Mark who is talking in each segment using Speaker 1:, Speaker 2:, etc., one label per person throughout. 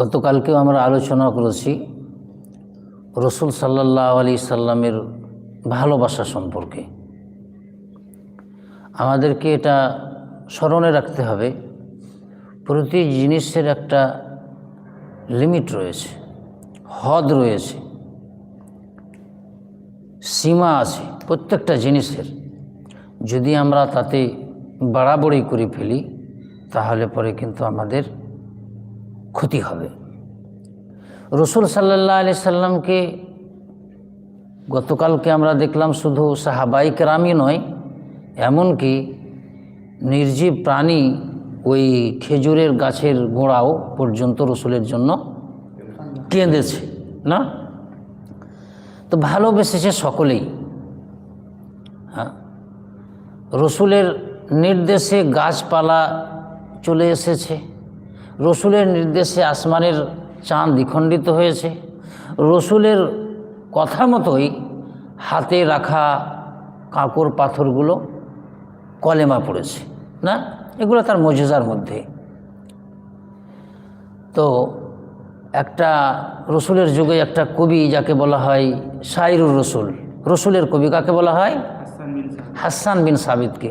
Speaker 1: গতকালকেও আমরা আলোচনা করেছি রসুল সাল্লাহ আলি সাল্লামের ভালোবাসা সম্পর্কে। আমাদেরকে এটা স্মরণে রাখতে হবে প্রতি জিনিসের একটা লিমিট রয়েছে হদ রয়েছে, সীমা আছে প্রত্যেকটা জিনিসের। যদি আমরা তাতে বাড়াবাড়ি করে ফেলি, তাহলে পরে কিন্তু আমাদের ক্ষতি হবে। রসুল সাল্লাহ আলি সাল্লামকে গতকালকে আমরা দেখলাম শুধু সাহাবাই কেরামই নয়, এমনকি নির্জীব প্রাণী ওই খেজুরের গাছের গোড়াও পর্যন্ত রসুলের জন্য কেঁদেছে, না? তো ভালোবেসেছে সকলেই। হ্যাঁ? রসুলের নির্দেশে গাছপালা চলে এসেছে। রসুলের নির্দেশে আসমানের চাঁদ দ্বিখণ্ডিত হয়েছে। রসুলের কথা মতোই হাতে রাখা কাঁকর পাথরগুলো কলেমা পড়েছে না? এগুলো তার মজেজার মধ্যে। তো একটা রসুলের যুগে একটা কবি যাকে বলা হয় শাইরুর রসুল রসুলের কবি কাকে বলা হয়? হাসান বিন সাবিদকে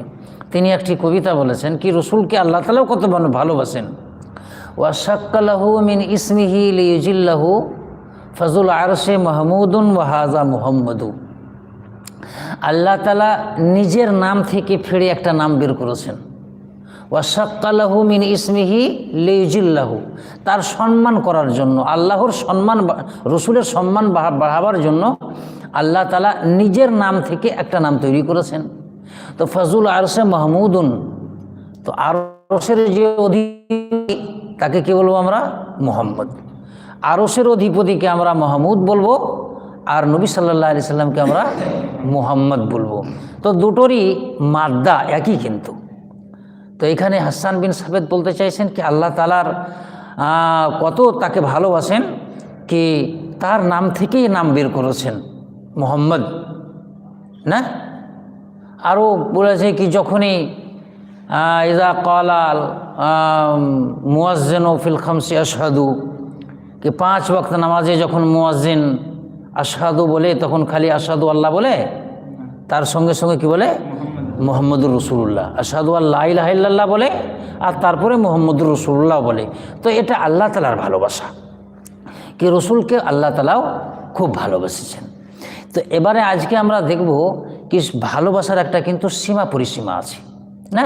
Speaker 1: তিনি একটি কবিতা বলেছেন কি রসুলকে আল্লাহ তালাও কত ভালোবাসেন। ওয়াশাক্কালাহু মিন ইসমিহি লিউজিল্লাহু ফজুল আরশে মাহমুদুন ওয়াহাজা মুহাম্মদু। আল্লাহ তালা নিজের নাম থেকে ফিরে একটা নাম বের করেছেন। ওয়াশাক্কালাহু মিন ইসমিহি লিউজিল্লাহু তার সম্মান করার জন্য, আল্লাহর সম্মান রসুলের সম্মান বাড়াবার জন্য আল্লাহ তালা নিজের নাম থেকে একটা নাম তৈরি করেছেন। তো ফজুল আরশে মাহমুদুন, তো আরসের যে অধিপতি তাকে কি বলব আমরা? মোহাম্মদ। আরসের অধিপতিকে আমরা মাহমুদ বলব, আর নবী সাল্লাহ আলি সাল্লামকে আমরা মোহাম্মদ বলব। তো দুটোরই মাদ্দা একই কিন্তু। তো এখানে হাসান বিন সাবেদ বলতে চাইছেন কি, আল্লাহ তালার কত তাকে ভালোবাসেন কি তার নাম থেকেই নাম বের করেছেন মোহাম্মদ, না? আরও বলেছে কি, যখনই ইজা কলাল মুয়াজ্জেন ফিল খামসি আশহাদু। কি পাঁচ ওয়াক্ত নামাজে যখন মুয়াজ্জিন আশহাদু বলে, তখন খালি আশহাদু আল্লাহ বলে? তার সঙ্গে সঙ্গে কি বলে? মোহাম্মদুর রসুল্লাহ আশহাদু আল্লাহ ইলাহিল্লাহ বলে, আর তারপরে মোহাম্মদুর রসুল্লাহ বলে। তো এটা আল্লাহ তালার ভালোবাসা। কি রসুলকে আল্লাহ তালাও খুব ভালোবেসেছেন। তো এবারে আজকে আমরা দেখব, কি ভালোবাসার একটা কিন্তু সীমা, পরিসীমা আছে, না?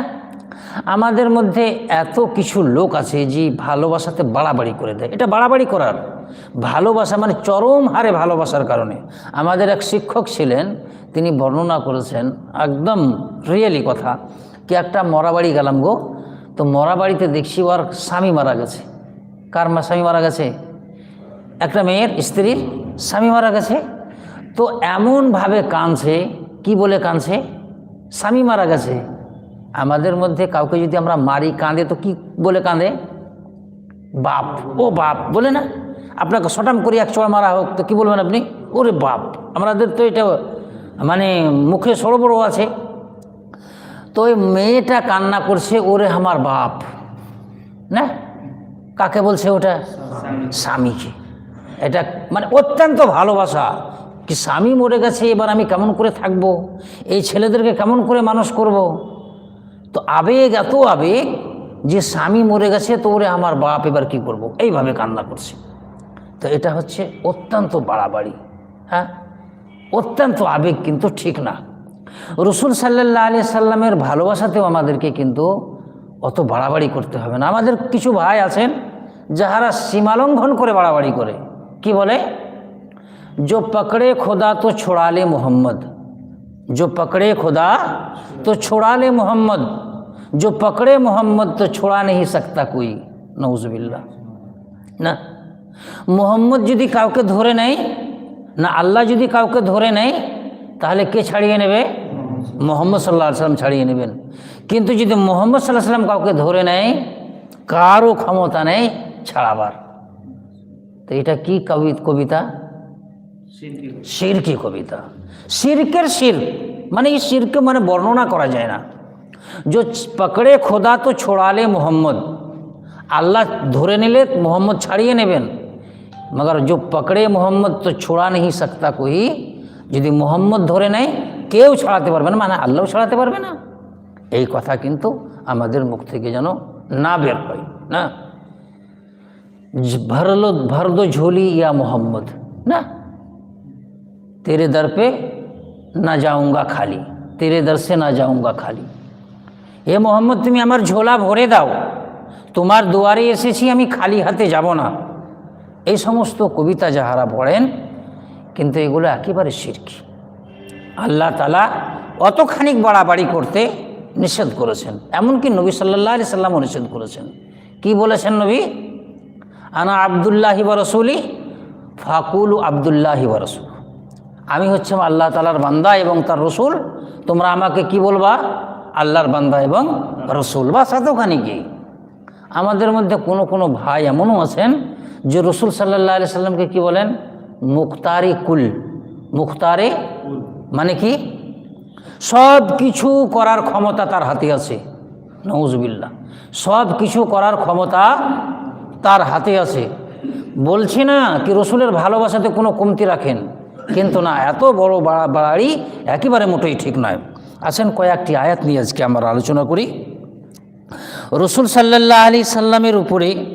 Speaker 1: আমাদের মধ্যে এত কিছু লোক আছে যে ভালোবাসাতে বাড়াবাড়ি করে দেয়। এটা বাড়াবাড়ি করার। ভালোবাসা মানে চরম হারে ভালোবাসার কারণে। আমাদের এক শিক্ষক ছিলেন, তিনি বর্ণনা করেছেন একদম রিয়েলি কথা কি একটা মরাবাড়ি গেলাম গো, তো মরাবাড়িতে দেখছি ওর স্বামী মারা গেছে। কার মা স্বামী মারা গেছে? একটা মেয়ের স্ত্রীর স্বামী মারা গেছে। তো এমনভাবে কাঁদছে, কি বলে কাঁদছে? স্বামী মারা গেছে। আমাদের মধ্যে কাউকে যদি আমরা মারি, কাঁদে, তো কি বলে কাঁদে? বাপ। ও বাপ, বলে না? আপনাকে সটাম করে, এক চড় মারা হোক, তো কী বলবেন আপনি? ওরে বাপ। আমাদের তো এটা মানে মুখে সড়বড় আছে। তো ওই মেয়েটা কান্না করছে, ওরে আমার বাপ। না? কাকে বলছে ওটা? স্বামীকে। এটা মানে অত্যন্ত ভালোবাসা। কি স্বামী মরে গেছে, এবার আমি কেমন করে থাকব? এই ছেলেদেরকে কেমন করে মানুষ করব। তো আবেগ এত আবেগ যে স্বামী মরে গেছে, তো ওরে আমার বাপ এবার কি করব। এইভাবে কান্না করছে। তো এটা হচ্ছে অত্যন্ত বাড়াবাড়ি হ্যাঁ? অত্যন্ত আবেগ কিন্তু ঠিক না। রসুল সাল্লাহ আলি সাল্লামের ভালোবাসাতেও আমাদেরকে কিন্তু অত বাড়াবাড়ি করতে হবে না। আমাদের কিছু ভাই আছেন যাহারা সীমালঙ্ঘন করে বাড়াবাড়ি করে। কি বলে? যো পকড়ে খোদা তো ছোড়ালে মোহাম্মদ। জো পকড়ে খোদা তো ছোড়ালে মোহাম্মদ। जो पकड़े मोहम्मद तो छोड़ा नहीं सकता कोई নউজবিল্লা না মোহাম্মদ যদি কাউকে ধরে নেয় না আল্লাহ যদি কাউকে ধরে নেয় তাহলে কে ছাড়িয়ে নেবে মোহাম্মদ সাল্লাহ সাল্লাম ছাড়িয়ে নেবেন কিন্তু যদি মোহাম্মদ সাল্লাহ সাল্লাম কাউকে ধরে নেয় কারও ক্ষমতা নেই ছাড়াবার তো এটা কি কবি কবিতা শিরকি কবিতা শিরকের শির মানে এই শিরকে মানে বর্ণনা করা যায় না जो পকড়ে খোদা তো ছোড়ালে মোহাম্মদ আল্লাহ ধরে নিলে মোহাম্মদ ছাড়িয়ে নেবেন মগর যে পকড়ে মোহাম্মদ তো ছোড়া নেই সকতা কোই যদি মোহাম্মদ ধরে নেয় কেউ ছাড়াতে পারবে না মানে আল্লাহ ছাড়াতে পারবে না এই কথা কিন্তু আমাদের মুখ থেকে যেন না বের হয় না ভরলো ভরদো ঝোলি ইয়া মোহাম্মদ না তেরে দর পে না যাউঙ্গা খালি তেরে দর সে না যাউঙ্গা খালি হে মোহাম্মদ, তুমি আমার ঝোলা ভরে দাও। তোমার দুয়ারে এসেছি, আমি খালি হাতে যাব না। এই সমস্ত কবিতা যাহারা পড়েন, কিন্তু এগুলো একেবারে শিরকি আল্লাহ তালা অতখানিক বাড়াবাড়ি করতে নিষেধ করেছেন। এমনকি নবী সাল্লাহ আলি সাল্লামও নিষেধ করেছেন। কি বলেছেন নবী? আনা আবদুল্লাহি রসুলি, ফাকুল আবদুল্লাহি রসুল আমি হচ্ছে আল্লাহ তালার বান্দা এবং তার রসুল। তোমরা আমাকে কি বলবা? আল্লাহর বান্দা এবং রসুল বা এতখানি কি? আমাদের মধ্যে কোনো কোনো ভাই এমনও আছেন যে রসুল সাল্লাহ আলি সাল্লামকে কি বলেন? মুখতারি কুল। মুখতারে মানে কি? সব কিছু করার ক্ষমতা তার হাতে আছে। নউজবিল্লা সব কিছু করার ক্ষমতা তার হাতে আছে। বলছি না কি রসুলের ভালোবাসাতে কোনো কমতি রাখেন? কিন্তু না, এত বড় বাড়া- একেবারে মোটেই ঠিক নয়। আসেন কয়েকটি আয়াত নিয়ে আজকে আমরা আলোচনা করি। রসুল সাল্লাল্লাহ আলি সাল্লামের উপরে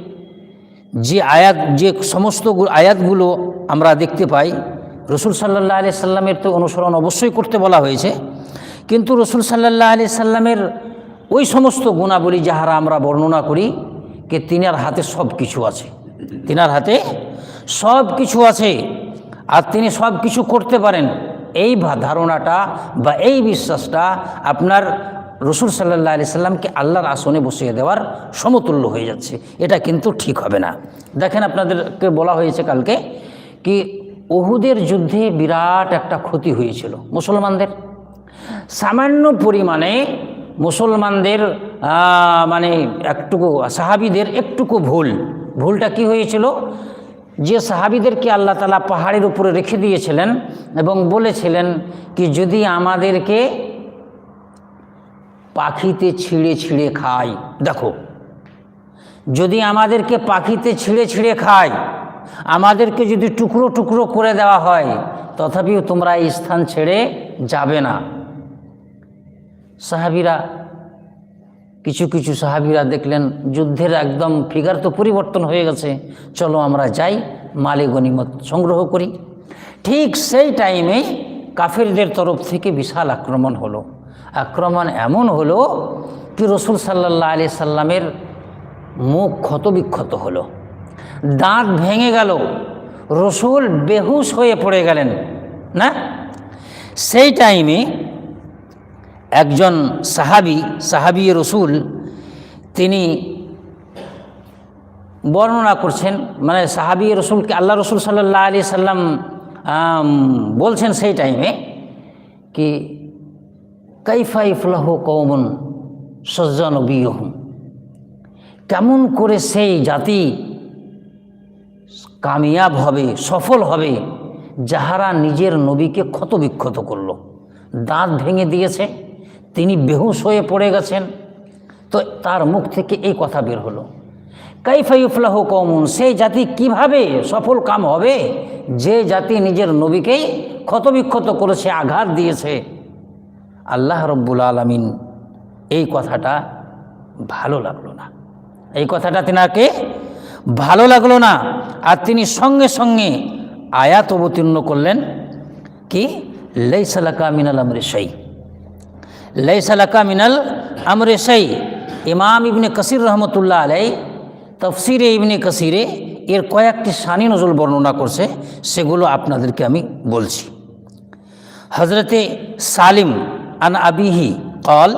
Speaker 1: যে আয়াত, যে সমস্ত আয়াতগুলো আমরা দেখতে পাই, রসুল সাল্লাহ আলি সাল্লামের তো অনুসরণ অবশ্যই করতে বলা হয়েছে। কিন্তু রসুল সাল্লাহ আলি সাল্লামের ওই সমস্ত গুণাবলী যাহারা আমরা বর্ণনা করি যে তিনার হাতে সব কিছু আছে। তিনার হাতে সব কিছু আছে। আর তিনি সব কিছু করতে পারেন। এই ধারণাটা বা এই বিশ্বাসটা আপনার রসুল সাল্লাহ আলি সাল্লামকে আল্লাহর আসনে বসিয়ে দেওয়ার সমতুল্য হয়ে যাচ্ছে। এটা কিন্তু ঠিক হবে না। দেখেন আপনাদেরকে বলা হয়েছে কালকে কি ওহুদের যুদ্ধে বিরাট একটা ক্ষতি হয়েছিল মুসলমানদের। সামান্য পরিমাণে মুসলমানদের মানে একটুকু সাহাবিদের একটুকু ভুল। ভুলটা কি হয়েছিল? যে সাহাবিদেরকে আল্লাহ তালা পাহাড়ের উপরে রেখে দিয়েছিলেন এবং বলেছিলেন কি, যদি আমাদেরকে পাখিতে ছিঁড়ে ছিঁড়ে খায়। দেখো, যদি আমাদেরকে পাখিতে ছিঁড়ে ছিঁড়ে খায়, আমাদেরকে যদি টুকরো টুকরো করে দেওয়া হয়, তথাপিও তোমরা এই স্থান ছেড়ে যাবে না। সাহাবিরা কিছু কিছু সাহাবিরা দেখলেন, যুদ্ধের একদম ফিগার তো পরিবর্তন হয়ে গেছে। চলো আমরা যাই, মালে গনিমত সংগ্রহ করি। ঠিক সেই টাইমে কাফেরদের তরফ থেকে বিশাল আক্রমণ হলো। আক্রমণ এমন হলো কি রসুল সাল্লাহ আলি সাল্লামের মুখ ক্ষতবিক্ষত হলো। দাঁত ভেঙে গেল। রসুল বেহুশ হয়ে পড়ে গেলেন, না? সেই টাইমে একজন সাহাবি সাহাবি রসুল, তিনি বর্ণনা করছেন মানে সাহাবি রসুলকে আল্লাহ রসুল সাল্লাহ আলি সাল্লাম বলছেন সেই টাইমে কি, কাইফা ইফলাহ কৌমন সজ্জানবীহম কেমন করে সেই জাতি কামিয়াব হবে, সফল হবে, যাহারা নিজের নবীকে ক্ষতবিক্ষত করল, দাঁত ভেঙে দিয়েছে তিনি বেহুশ হয়ে পড়ে গেছেন। তো তার মুখ থেকে এই কথা বের হলো। কাইফাইফলাহ কমন সেই জাতি কীভাবে সফল কাম হবে? যে জাতি নিজের নবীকেই ক্ষতবিক্ষত করেছে, আঘাত দিয়েছে। আল্লাহ রব্বুল আলমিন এই কথাটা ভালো লাগল না। এই কথাটা তিনাকে ভালো লাগল না। আর তিনি সঙ্গে সঙ্গে আয়াত অবতীর্ণ করলেন, কি? লেইসালাকা মিনাল আমরে সেই লেইসালাকা মিনাল আমরে সেই ইমাম ইবনে কসির রহমতুল্লাহ আলাই তফসিরে ইবনে কাসিরে এর কয়েকটি সানি নজল বর্ণনা করছে, সেগুলো আপনাদেরকে আমি বলছি। হজরতে সালিম আন আবিহি কল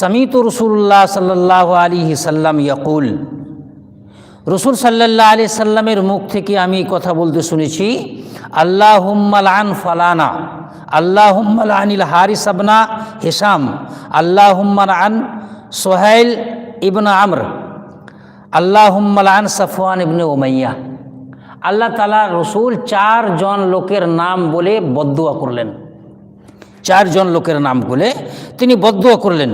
Speaker 1: সমিত রসুল্লাহ সাল্লাহ আলী সাল্লাম ইয়াকুল, রসুল সাল্লাহ আলি সাল্লামের মুখ থেকে আমি কথা বলতে শুনেছি আল্লাহ হুম্মাল আন ফালানা আল্লাহ হুম্মাল আনিল হারিস আবনা হিসাম আল্লাহ হুম্মাল আন সোহাইল ইবনা আমর আল্লাহ হুম্মাল আন সাফওয়ান ইবনে ওমাইয়া আল্লাহ তালা রসুল চারজন লোকের নাম বলে বদুয়া করলেন। চারজন লোকের নাম বলে তিনি বদুয়া করলেন।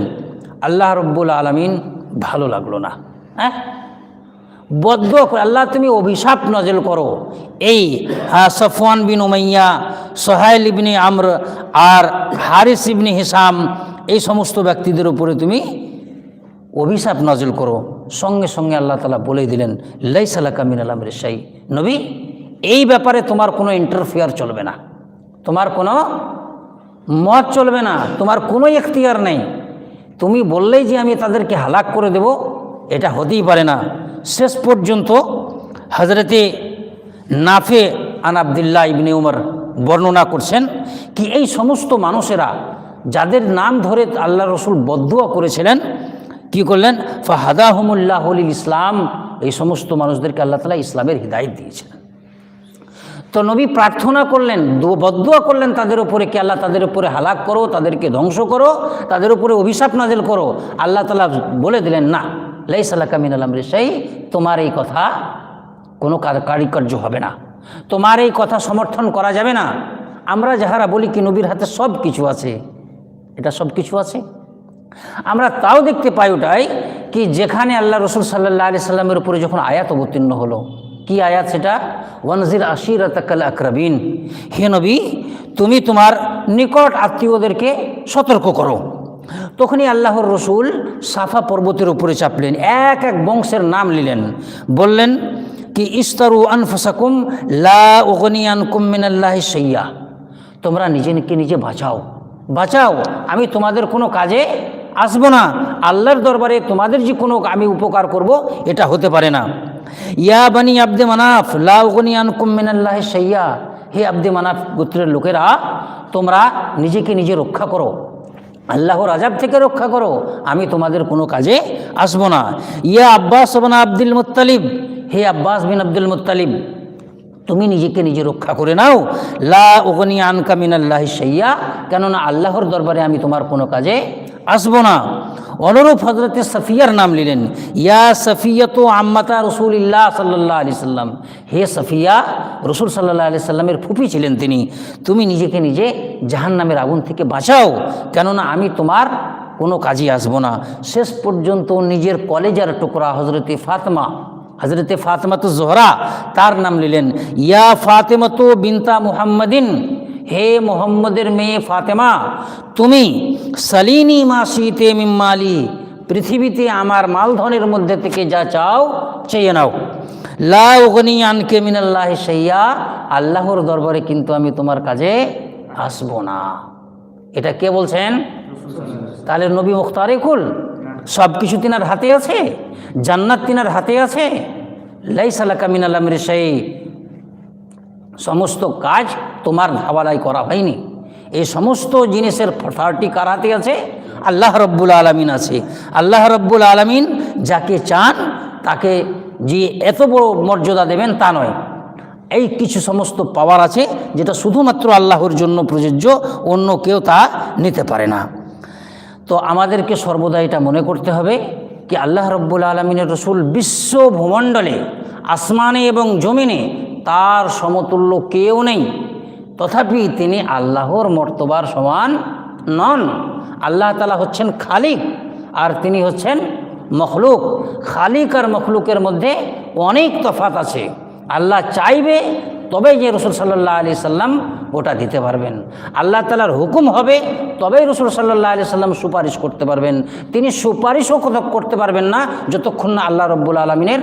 Speaker 1: আল্লাহ রব্বুল আলমিন ভালো লাগল না হ্যাঁ? বদ্ধ করে, আল্লাহ তুমি অভিশাপ নজল করো। এই Safwan bin Umayya, Suhail ibn Amr আর হারিস ইবনি হিসাম, এই সমস্ত ব্যক্তিদের উপরে তুমি অভিশাপ নজল করো। সঙ্গে সঙ্গে আল্লাহ তালা বলে দিলেন লাইসালা কামিন আলাম রেশাই নবী, এই ব্যাপারে তোমার কোনো ইন্টারফেয়ার চলবে না। তোমার কোনো মত চলবে না। তোমার কোনো এখতিয়ার নেই। তুমি বললেই যে আমি তাদেরকে হালাক করে দেব, এটা হতেই পারে না। শেষ পর্যন্ত হজরতে নাফে আন আবদুল্লাহ ইবনে উমর বর্ণনা করছেন কি এই সমস্ত মানুষেরা যাদের নাম ধরে আল্লাহ রসুল বদুয়া করেছিলেন, কি করলেন? ফাহাদাহমুল্লাহ ইসলাম। এই সমস্ত মানুষদেরকে আল্লাহ তালা ইসলামের হৃদায়ত দিয়েছিলেন। তো নবী প্রার্থনা করলেন বদুয়া করলেন তাদের উপরে কি আল্লাহ তাদের উপরে হালাক করো, তাদেরকে ধ্বংস করো, তাদের উপরে অভিশাপ নাজেল করো? আল্লাহ তালা বলে দিলেন, না লাই সাল্লাহ মিন আলম রেসাই তোমার এই কথা কোনো কার- কারিকার্য হবে না। তোমার এই কথা সমর্থন করা যাবে না। আমরা যাহারা বলি কি নবীর হাতে সব কিছু আছে, এটা সব কিছু আছে। আমরা তাও দেখতে পাই ওটাই কি যেখানে আল্লাহ রসুল সাল্লাহ আলি সাল্লামের উপরে যখন আয়াত অবতীর্ণ হলো কি আয়াত সেটা? ওয়ানজির আশির তাকাল আকরাবিন। হে নবী, তুমি তোমার নিকট আত্মীয়দেরকে সতর্ক করো। তখনই আল্লাহর রসুল সাফা পর্বতের উপরে চাপলেন, এক এক বংশের নাম নিলেন। বললেন কি, ইস্তারু আনফাসাকুম, লা ওগনিয়ানকুম মিনাল্লাহ সৈয়া তোমরা নিজেকে নিজে বাঁচাও। বাঁচাও, আমি তোমাদের কোনো কাজে আসব না। আল্লাহর দরবারে তোমাদের যে কোনো আমি উপকার করব, এটা হতে পারে না। ইয়া বানি আব্দে মানাফ লাউগনিয়ান কুমিনাল্লাহ সাইয়া হে আব্দে মানাফ, গোত্রের লোকেরা, তোমরা নিজেকে নিজে রক্ষা করো। আল্লাহর আজাব থেকে রক্ষা করো। আমি তোমাদের কোনো কাজে আসব না। ইয়া আব্বাস বানা আব্দুল মুত্তালিব, হে আব্বাস বিন আব্দুল মুত্তালিব, তুমি নিজেকে নিজে রক্ষা করে নাও। লা ওগনি আনকা মিনাল্লাহ সাইয়া কেননা আল্লাহর দরবারে আমি তোমার কোনো কাজে আসব না। অনুরূপ হজরতে সফিয়ার নাম নিলেন। ইয়া সফিয়া তো আম্মাতা রসুলিল্লাহ সাল্লাহ আলি সাল্লাম। হে সফিয়া, রসুল সাল্লাহ আলি সাল্লামের ফুপি ছিলেন তিনি। তুমি নিজেকে নিজে জাহান নামের আগুন থেকে বাঁচাও, কেননা আমি তোমার কোনো কাজে আসব না। শেষ পর্যন্ত নিজের কলেজার টুকরা হজরতে ফাতমা হজরতে ফাতেমাতু জোহরা, তার নাম নিলেন। ইয়া ফাতেমাতু বিনতা মুহাম্মদিন হে মোহাম্মদের মেয়ে ফাতেমা, তুমি সালিনী মাসিতে মিম্মালি, পৃথিবীতে আমার মালধনের মধ্যে থেকে যা চাও চেয়ে নাও। লা উগনি আনকে মিনাল্লাহ সাইয়া আল্লাহর দরবারে কিন্তু আমি তোমার কাজে আসব না। এটা কে বলছেন? তাহলে নবী মুখতারে কুল, সব কিছু তিনার হাতে আছে? জান্নাত তিনার হাতে আছে? লাইসালাকা মিনাল আমরে সমস্ত কাজ তোমার হাওয়ালাই করা হয়নি। এই সমস্ত জিনিসের ফার্টি কারাতে আছে? আল্লাহ রব্বুল আলমিন আছে। আল্লাহ রব্বুল আলমিন যাকে চান, তাকে যে এত বড় মর্যাদা দেবেন তা নয়। এই কিছু সমস্ত পাওয়ার আছে, যেটা শুধুমাত্র আল্লাহর জন্য প্রযোজ্য, অন্য কেউ তা নিতে পারে না। তো আমাদেরকে সর্বদা এটা মনে করতে হবে কি আল্লাহ রব্বুল আলমিনের রসুল বিশ্ব ভূমণ্ডলে, আসমানে এবং জমিনে তার সমতুল্য কেউ নেই। তথাপি তিনি আল্লাহর মর্তবার সমান নন। আল্লাহ তালা হচ্ছেন খালিক আর তিনি হচ্ছেন মখলুক। খালিক আর মখলুকের মধ্যে অনেক তফাত আছে। আল্লাহ চাইবে তবে যে রসুল সাল্লাহ আলি সাল্লাম ওটা দিতে পারবেন। আল্লাহ তালার হুকুম হবে তবেই রসুল সাল্লাহ আলি সাল্লাম সুপারিশ করতে পারবেন। তিনি সুপারিশও করতে পারবেন না, যতক্ষণ না আল্লাহ রব্বুল আলমিনের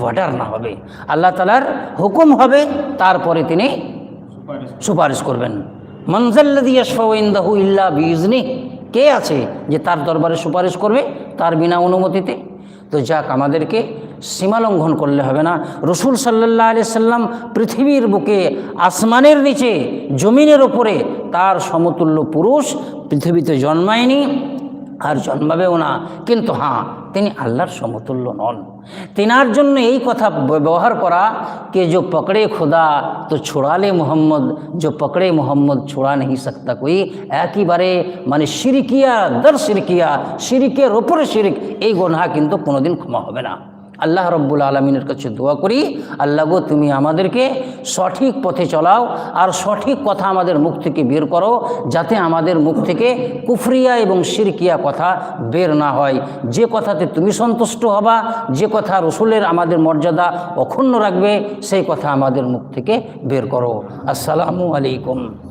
Speaker 1: ভোটার না হবে। আল্লাহ তালার হুকুম হবে, তারপরে তিনি সুপারিশ করবেন। মনজাল্লাদি ইল্লা বিজনি কে আছে যে তার দরবারে সুপারিশ করবে? তার বিনা অনুমতিতে। তো যাক, আমাদেরকে সীমালঙ্ঘন করলে হবে না। রসুল সাল্লাহ আলি সাল্লাম পৃথিবীর বুকে আসমানের নিচে, জমিনের ওপরে তার সমতুল্য পুরুষ পৃথিবীতে জন্মায়নি। আর জন্মাবেও না। কিন্তু হ্যাঁ তিনি আল্লাহর সমতুল্য নন। তিনার জন্য এই কথা ব্যবহার করা কে যে পকড়ে খোদা, তো ছোড়ালে মোহাম্মদ, যে পকড়ে মোহাম্মদ ছোড়া নেই সকতা কই। একইবারে মানে সিরিকিয়া, দর সিরিকিয়া, সিরিকের ওপরে সিরিক, এই গোনা কিন্তু কোনোদিন ক্ষমা হবে না। আল্লাহ রব্বুল আলমিনের কাছে দোয়া করি, আল্লাহ গো, তুমি আমাদেরকে সঠিক পথে চলাও আর সঠিক কথা আমাদের মুখ থেকে বের করো যাতে আমাদের মুখ থেকে কুফরিয়া এবং শিরকিয়া কথা বের না হয়। যে কথাতে তুমি সন্তুষ্ট হবা, যে কথা রসুলের আমাদের মর্যাদা অক্ষুণ্ণ রাখবে, সেই কথা আমাদের মুখ থেকে বের করো। আসসালামু আলাইকুম।